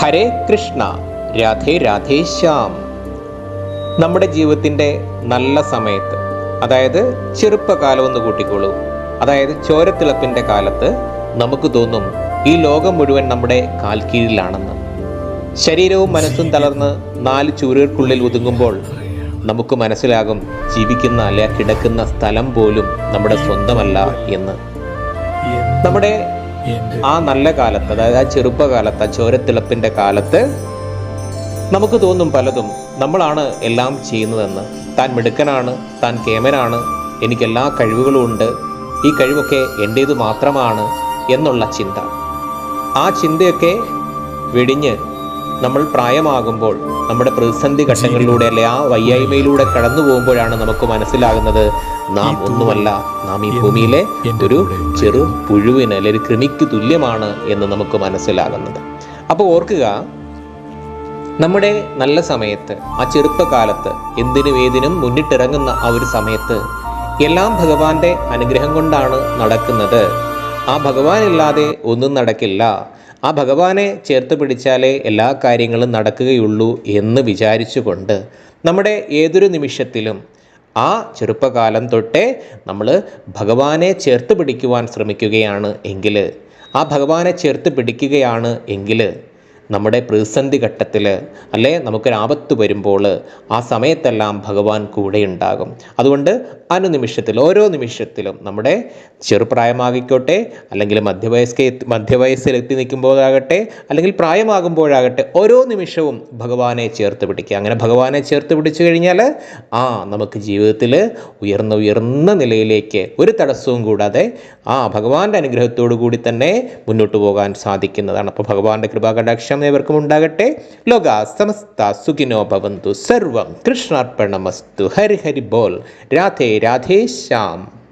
ഹരേ കൃഷ്ണ രാധേ രാധേ ശ്യാം. നമ്മുടെ ജീവിതത്തിന്റെ നല്ല സമയത്ത് അതായത് ചെറുപ്പകാലം ഒന്ന് കൂട്ടിക്കോളൂ. അതായത് ചോരത്തിളപ്പിന്റെ കാലത്ത് നമുക്ക് തോന്നും ഈ ലോകം മുഴുവൻ നമ്മുടെ കാൽ കീഴിലാണെന്ന് ശരീരവും മനസ്സും തളർന്ന് നാല് ചൂരുകൾക്കുള്ളിൽ ഒതുങ്ങുമ്പോൾ നമുക്ക് മനസ്സിലാകും ജീവിക്കുന്ന അല്ല കിടക്കുന്ന സ്ഥലം പോലും നമ്മുടെ സ്വന്തമല്ല എന്ന്. നമ്മുടെ ആ നല്ല കാലത്ത് അതായത് ആ ചെറുപ്പകാലത്ത് ആ ചോരത്തിളപ്പിന്റെ കാലത്ത് നമുക്ക് തോന്നും പലതും. നമ്മളാണ് എല്ലാം ചെയ്യുന്നതെന്ന്. താൻ മിടുക്കനാണ് താൻ കേമനാണ് എനിക്കെല്ലാ കഴിവുകളും ഉണ്ട്. ഈ കഴിവൊക്കെ എന്റേത് മാത്രമാണ് എന്നുള്ള ചിന്ത. ആ ചിന്തയൊക്കെ വെടിഞ്ഞ് നമ്മൾ പ്രായമാകുമ്പോൾ നമ്മുടെ പ്രതിസന്ധി ഘട്ടങ്ങളിലൂടെ അല്ലെ ആ വയ്യായ്മയിലൂടെ കടന്നു പോകുമ്പോഴാണ് നമുക്ക് മനസ്സിലാകുന്നത് നാം ഒന്നുമല്ല നാം ഈ ഭൂമിയിലെ ഒരു ചെറു പുഴുവിന് അല്ലെ ഒരു കൃമിക്ക് തുല്യമാണ് എന്ന് നമുക്ക് മനസ്സിലാകുന്നത്. അപ്പോൾ ഓർക്കുക നമ്മുടെ നല്ല സമയത്ത് ആ ചെറുപ്പകാലത്ത് എന്തിനും ഏതിനും മുന്നിട്ടിറങ്ങുന്ന ആ ഒരു സമയത്ത് എല്ലാം ഭഗവാന്റെ അനുഗ്രഹം കൊണ്ടാണ് നടക്കുന്നത്. ആ ഭഗവാനില്ലാതെ ഒന്നും നടക്കില്ല. ആ ഭഗവാനെ ചേർത്ത് പിടിച്ചാലേ എല്ലാ കാര്യങ്ങളും നടക്കുകയുള്ളൂ എന്ന് വിചാരിച്ചുകൊണ്ട് നമ്മുടെ ഏതൊരു നിമിഷത്തിലും ആ ചെറുപ്പകാലം തൊട്ടേ നമ്മൾ ഭഗവാനെ ചേർത്ത് പിടിക്കുവാൻ ശ്രമിക്കുകയാണ് എങ്കിൽ ആ ഭഗവാനെ ചേർത്ത് പിടിക്കുകയാണ് എങ്കിൽ നമ്മുടെ പ്രതിസന്ധി ഘട്ടത്തിൽ അല്ലെ ആപത്ത് വരുമ്പോൾ ആ സമയത്തെല്ലാം ഭഗവാൻ കൂടെ ഉണ്ടാകും. അതുകൊണ്ട് അനുനിമിഷത്തിൽ ഓരോ നിമിഷത്തിലും നമ്മുടെ ചെറുപ്രായമാകിക്കോട്ടെ അല്ലെങ്കിൽ മധ്യവയസ്ക മധ്യവയസ്സിൽ എത്തി നിൽക്കുമ്പോഴാകട്ടെ അല്ലെങ്കിൽ പ്രായമാകുമ്പോഴാകട്ടെ ഓരോ നിമിഷവും ഭഗവാനെ ചേർത്ത് പിടിക്കുക. അങ്ങനെ ഭഗവാനെ ചേർത്ത് പിടിച്ചു കഴിഞ്ഞാൽ ആ നമുക്ക് ജീവിതത്തിൽ ഉയർന്ന ഉയർന്ന നിലയിലേക്ക് ഒരു തടസ്സവും കൂടാതെ ആ ഭഗവാന്റെ അനുഗ്രഹത്തോടു കൂടി തന്നെ മുന്നോട്ട് പോകാൻ സാധിക്കുന്നതാണ്. അപ്പോൾ ഭഗവാന്റെ കൃപാകടാക്ഷം ഏവർക്കും ഉണ്ടാകട്ടെ. ലോക സമസ്ത സുഖിനോ ഭവന്തു. സർവം കൃഷ്ണാർപ്പണമസ്തു. ഹരി ഹരി ബോൾ. രാധേ രാധേ ശ്യാം.